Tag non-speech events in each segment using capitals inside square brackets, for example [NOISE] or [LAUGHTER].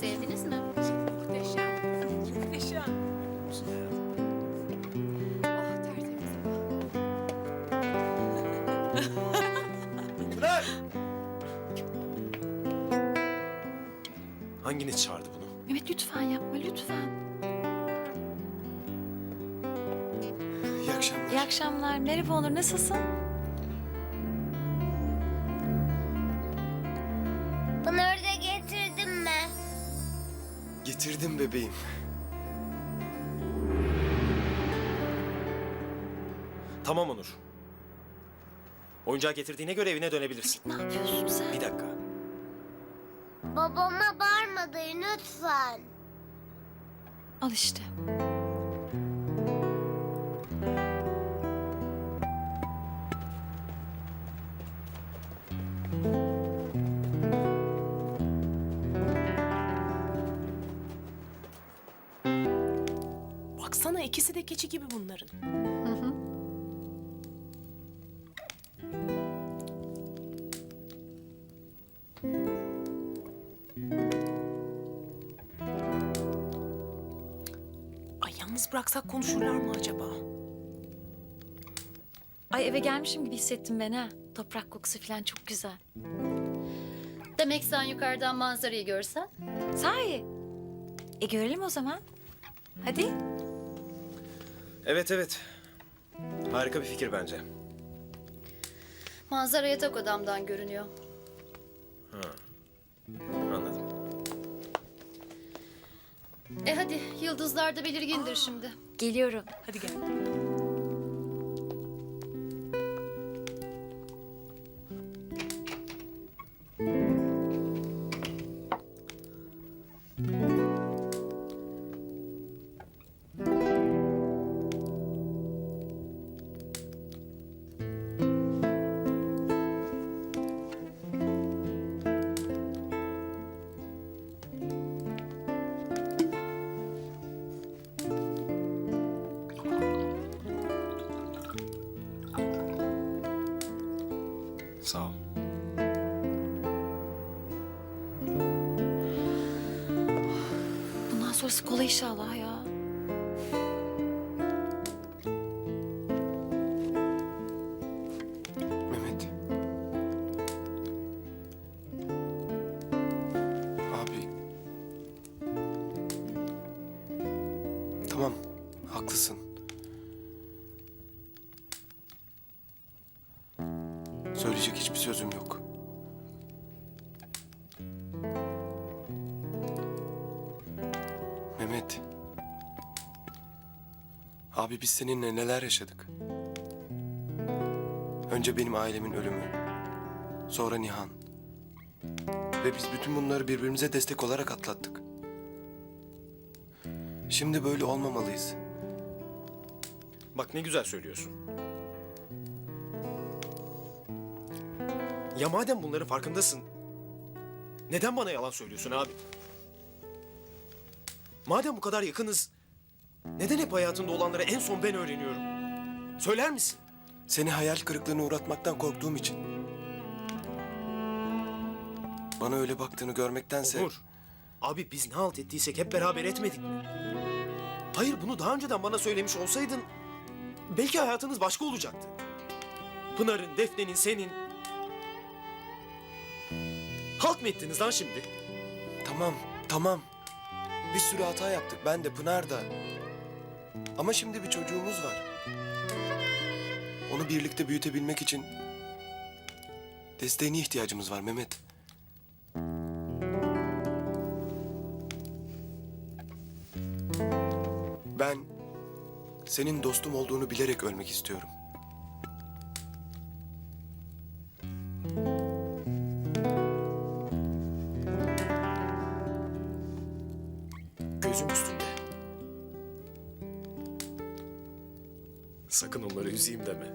Sevdiniz mi? Muhteşem. Muhteşem. Oh tertemiz. Pınar! Hanginiz çağırdı bunu? Mehmet lütfen yapma lütfen. İyi akşamlar. İyi akşamlar. Merhaba Onur nasılsın? Getirdim bebeğim. Tamam Onur. Oyuncağı getirdiğine göre evine dönebilirsin. Ne yapıyorsun sen? Bir dakika. Babama bağırmadın lütfen. Al işte. Baksana ikisi de keçi gibi bunların. Ay yalnız bıraksak konuşurlar mı acaba? Ay eve gelmişim gibi hissettim ben ha. Toprak kokusu falan çok güzel. Demek sen yukarıdan manzarayı görsen? Sahi. E görelim o zaman. Hadi. Evet evet. Harika bir fikir bence. Manzara yatak odamdan görünüyor. Anladım. E hadi yıldızlar da belirgindir şimdi. Geliyorum. Hadi gel. Sağ ol. Bundan sonrası kolay inşallah ya. Mehmet. Abi. Tamam, haklısın. Söyleyecek hiçbir sözüm yok. Mehmet. Abi biz seninle neler yaşadık? Önce benim ailemin ölümü. Sonra Nihan. Ve biz bütün bunları birbirimize destek olarak atlattık. Şimdi böyle olmamalıyız. Bak ne güzel söylüyorsun. Ya madem bunların farkındasın, neden bana yalan söylüyorsun abi? Madem bu kadar yakınız, neden hep hayatında olanları en son ben öğreniyorum? Söyler misin? Seni hayal kırıklığına uğratmaktan korktuğum için. Bana öyle baktığını görmektense... Onur, abi biz ne halt ettiysek hep beraber etmedik mi? Hayır bunu daha önceden bana söylemiş olsaydın... ...belki hayatınız başka olacaktı. Pınar'ın, Defne'nin, senin... Halt mı ettiniz lan şimdi? Tamam, tamam. Bir sürü hata yaptık. Ben de, Pınar da. Ama şimdi bir çocuğumuz var. Onu birlikte büyütebilmek için desteğine ihtiyacımız var Mehmet. Ben senin dostum olduğunu bilerek ölmek istiyorum. Gözüm üstünde. Sakın onları üzeyim deme.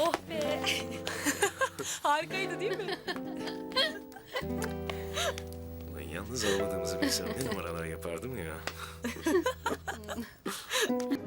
Oh be. [LAUGHS] Harikaydı değil mi? Ulan yalnız olmadığımızı bilsem ne numaralar yapardım ya. [LAUGHS]